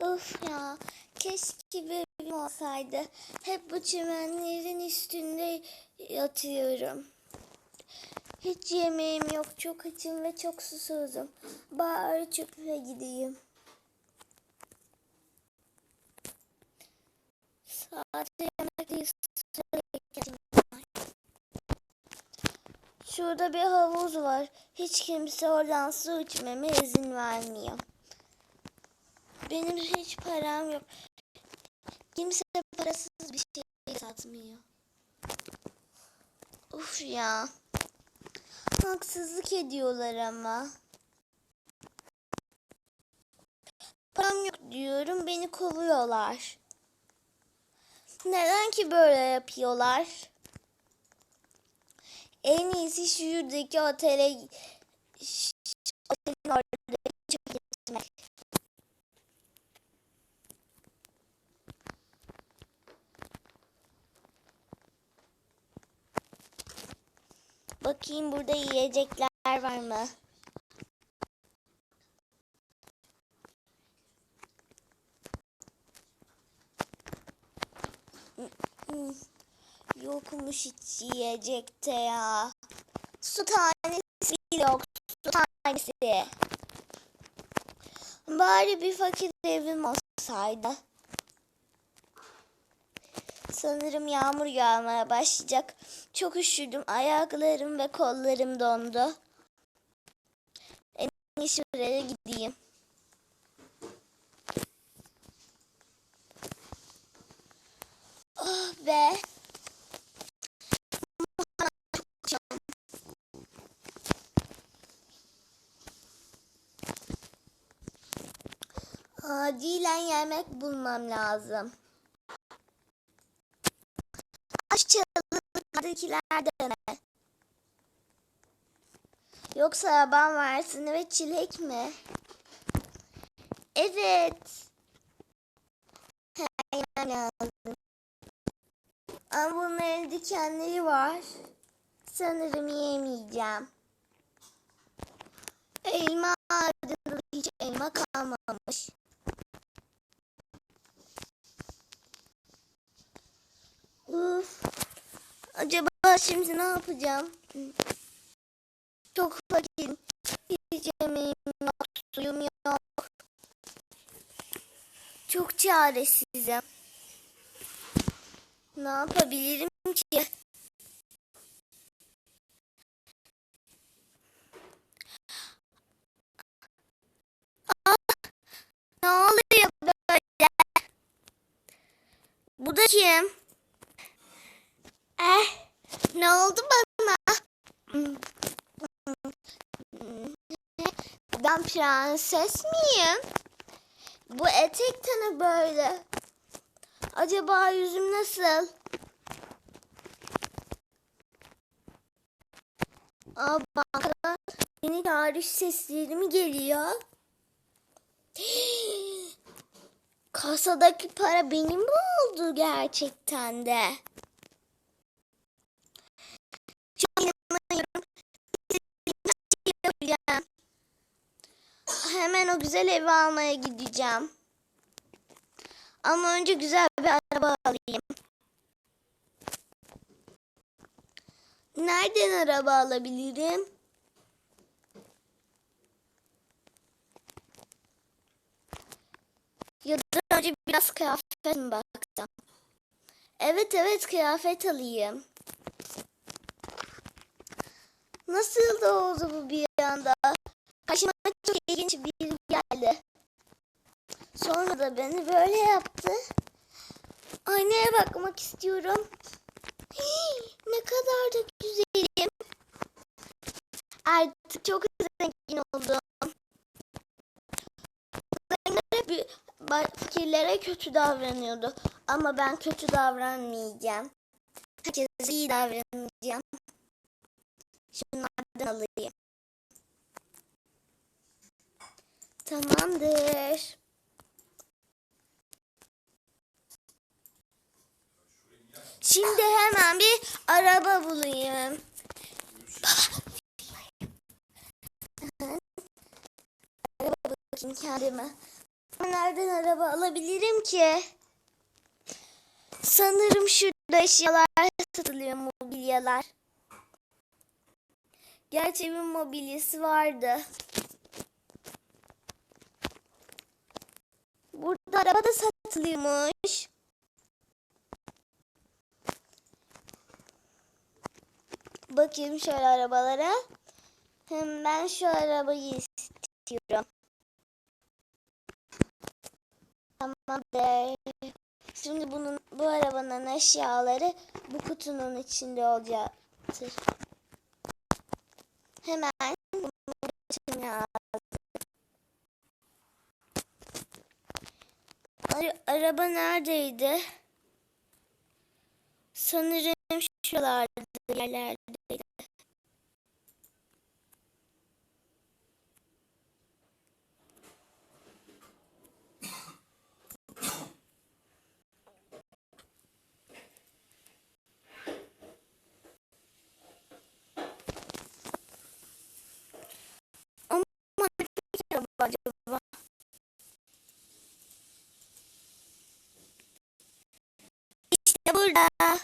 Of ya keşke bir evim olsaydı. Hep bu çimenlerin üstünde yatıyorum. Hiç yemeğim yok. Çok açım ve çok susuzum. Bari çöpe gideyim. Sadece yemek. Şurada bir havuz var. Hiç kimse oradan su içmeme izin vermiyor. Benim hiç param yok. Kimse parasız bir şey satmıyor. Uf ya. Haksızlık ediyorlar ama. Param yok diyorum beni kovuyorlar. Neden ki böyle yapıyorlar? En iyisi şuradaki otele otelin orada çok gitmek. Bakayım burada yiyecekler var mı? Yokmuş hiç yiyecekte ya. Su tanesi yok. Su tanesi. Bari bir fakir evim olsaydı. Sanırım yağmur yağmaya başlayacak. Çok üşüdüm. Ayaklarım ve kollarım dondu. En iyisi şuraya gideyim. Oh be. Acilen yemek bulmam lazım. Aşağıdakiler de mi? Yoksa yaban versini ve çilek mi? Evet. Yemem lazım. Ama bunların dikenleri var. Sanırım yemeyeceğim. Elma ağacında hiç elma kalmamış. Uf. Acaba şimdi ne yapacağım? Çok fakirim. Hiç yemeğim yok, suyum yok. Çok çaresizim. Ne yapabilirim ki? Ah, ne oluyor? Bu da kim? Eh, ne oldu bana? Ben prenses miyim? Bu etek tane böyle. Acaba yüzüm nasıl? Aa, bankadan yeni tarih sesleri mi geliyor? Kasadaki para benim mi oldu gerçekten de? Hemen o güzel evi almaya gideceğim. Ama önce güzel bir araba alayım. Nereden araba alabilirim? Ya önce biraz kıyafet mi baksam? Evet evet kıyafet alayım. Nasıl da oldu bu bir anda? İlginç biri geldi. Sonra da beni böyle yaptı. Aynaya bakmak istiyorum. Hii, ne kadar da güzelim. Artık çok zengin oldum. Zenginlere bir fakirlere kötü davranıyordu. Ama ben kötü davranmayacağım. Herkese iyi davranacağım. Şunlardan alayım. Tamamdır. Şimdi hemen bir araba bulayım. araba bakayım kendime. Nereden araba alabilirim ki? Sanırım şurada eşyalar satılıyor mobilyalar. Gerçi evin mobilyası vardı. Burada araba da satılıyormuş. Bakayım şöyle arabalara. Ben şu arabayı istiyorum. Tamamdır. Şimdi bunun bu arabanın eşyaları bu kutunun içinde olacaktır. Hemen bunu lazım. Ara- araba neredeydi? Sanırım şuralarda yerlerdeydi. Ama araba acaba? İşte burada.